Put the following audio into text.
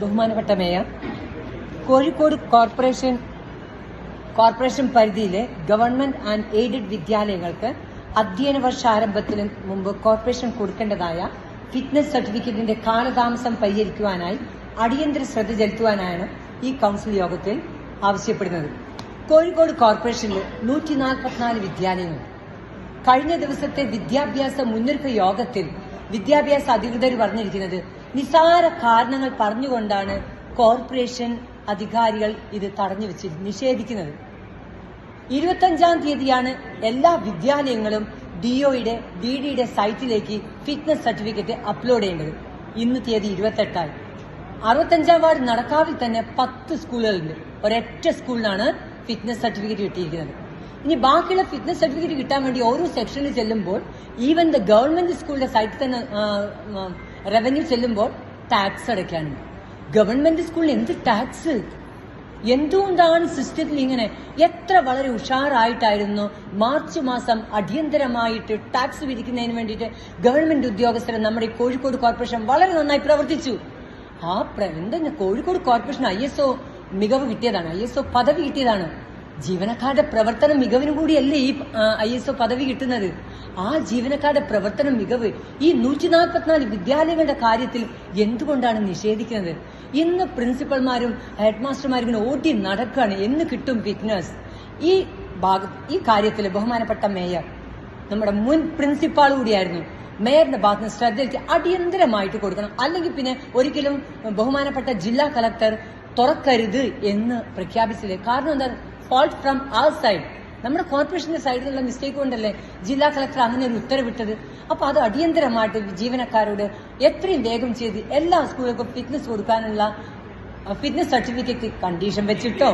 ബഹുമാനപ്പെട്ട mayor Kozhikode corporation corporation പരിധിയിലെ government and aided വിദ്യാലയങ്ങൾക്ക് അധ്യയന വർഷാരംഭത്തിന് മുമ്പ് കോർപ്പറേഷൻ കൊടുക്കേണ്ടതായ ഫിറ്റ്നസ് സർട്ടിഫിക്കറ്റിന്റെ കാലതാമസം പരിഹരിക്കുവാനായി അടിയന്തര ശ്രദ്ധ ചെലുത്തുവാനാണ് ഈ കൌൺസിൽ യോഗത്തിൽ ആവശ്യപ്പെടുന്നത്. കോഴിക്കോട് കോർപ്പറേഷനിൽ നൂറ്റി നാൽപ്പത്തിനാല് വിദ്യാലയങ്ങൾ. കഴിഞ്ഞ ദിവസത്തെ വിദ്യാഭ്യാസ മുന്നൊരുക്ക യോഗത്തിൽ വിദ്യാഭ്യാസ അധികൃതർ പറഞ്ഞിരിക്കുന്നത് നിസാര കാരണങ്ങൾ പറഞ്ഞുകൊണ്ടാണ് കോർപ്പറേഷൻ അധികാരികൾ ഇത് തടഞ്ഞു വെച്ച് നിഷേധിക്കുന്നത്. ഇരുപത്തഞ്ചാം തീയതിയാണ് എല്ലാ വിദ്യാലയങ്ങളും ഡിഒയുടെ ഡി ഡിയുടെ സൈറ്റിലേക്ക് ഫിറ്റ്നസ് സർട്ടിഫിക്കറ്റ് അപ്ലോഡ് ചെയ്യേണ്ടത്. ഇന്ന് തീയതി ഇരുപത്തെട്ടായി. അറുപത്തഞ്ചാം വാർഡ് നടക്കാവിൽ തന്നെ പത്ത് സ്കൂളുകളുണ്ട്. ഒരൊറ്റ സ്കൂളിനാണ് ഫിറ്റ്നസ് സർട്ടിഫിക്കറ്റ് കിട്ടിയിരിക്കുന്നത്. ഇനി ബാക്കിയുള്ള ഫിറ്റ്നസ് സർട്ടിഫിക്കറ്റ് കിട്ടാൻ വേണ്ടി ഓരോ സെക്ഷനിൽ ചെല്ലുമ്പോൾ ഈവൻ ദ ഗവൺമെന്റ് സ്കൂളിന്റെ സൈറ്റിൽ തന്നെ റവന്യൂ ചെല്ലുമ്പോൾ ടാക്സ് അടയ്ക്കാനുണ്ട്. ഗവൺമെന്റ് സ്കൂളിൽ എന്ത് ടാക്സ് എന്തുകൊണ്ടാണ് സിസ്റ്റത്തിൽ ഇങ്ങനെ എത്ര വളരെ ഉഷാറായിട്ടായിരുന്നു മാർച്ച് മാസം അടിയന്തരമായിട്ട് ടാക്സ് വിധിക്കുന്നതിന് വേണ്ടിയിട്ട് ഗവൺമെന്റ് ഉദ്യോഗസ്ഥരെ നമ്മുടെ കോഴിക്കോട് കോർപ്പറേഷൻ വളരെ നന്നായി പ്രവർത്തിച്ചു. ആ എന്താ Kozhikode corporation I S O മികവ് കിട്ടിയതാണ്. ഐ എസ് ഒ പദവി കിട്ടിയതാണ്. ജീവനക്കാരുടെ പ്രവർത്തന മികവിനും കൂടിയല്ലേ ഈ ഐ എസ് ഒ പദവി കിട്ടുന്നത്. ആ ജീവനക്കാരുടെ പ്രവർത്തന മികവ് ഈ നൂറ്റി നാൽപ്പത്തിനാല് വിദ്യാലയങ്ങളുടെ കാര്യത്തിൽ എന്തുകൊണ്ടാണ് നിഷേധിക്കുന്നത്? ഇന്ന് പ്രിൻസിപ്പൽമാരും ഹെഡ് മാസ്റ്റർമാരും ഇങ്ങനെ ഓടി നടക്കുകയാണ് എന്ന് കിട്ടും ഫിറ്റ്നസ് ഈ ഭാഗ ഈ കാര്യത്തിൽ ബഹുമാനപ്പെട്ട മേയർ നമ്മുടെ മുൻ പ്രിൻസിപ്പാൾ കൂടിയായിരുന്നു. മേയറിന്റെ ഭാഗത്ത് ശ്രദ്ധയ്ക്ക് അടിയന്തരമായിട്ട് കൊടുക്കണം. അല്ലെങ്കിൽ പിന്നെ ഒരിക്കലും ബഹുമാനപ്പെട്ട ജില്ലാ കളക്ടർ തുറക്കരുത് എന്ന് പ്രഖ്യാപിച്ചില്ലേ? കാരണം എന്താ ഫോൾട്ട് ഫ്രം ആ സൈഡ് നമ്മുടെ കോർപ്പറേഷന്റെ സൈഡിലുള്ള മിസ്റ്റേക്ക് കൊണ്ടല്ലേ ജില്ലാ കളക്ടർ അങ്ങനെ ഒരു ഉത്തരവിട്ടത്? അപ്പൊ അത് അടിയന്തരമായിട്ട് ജീവനക്കാരോട് എത്രയും വേഗം ചെയ്ത് എല്ലാ സ്കൂളുകൾക്കും ഫിറ്റ്നസ് കൊടുക്കാനുള്ള ഫിറ്റ്നസ് സർട്ടിഫിക്കറ്റ് കണ്ടീഷൻ വെച്ചിട്ടോ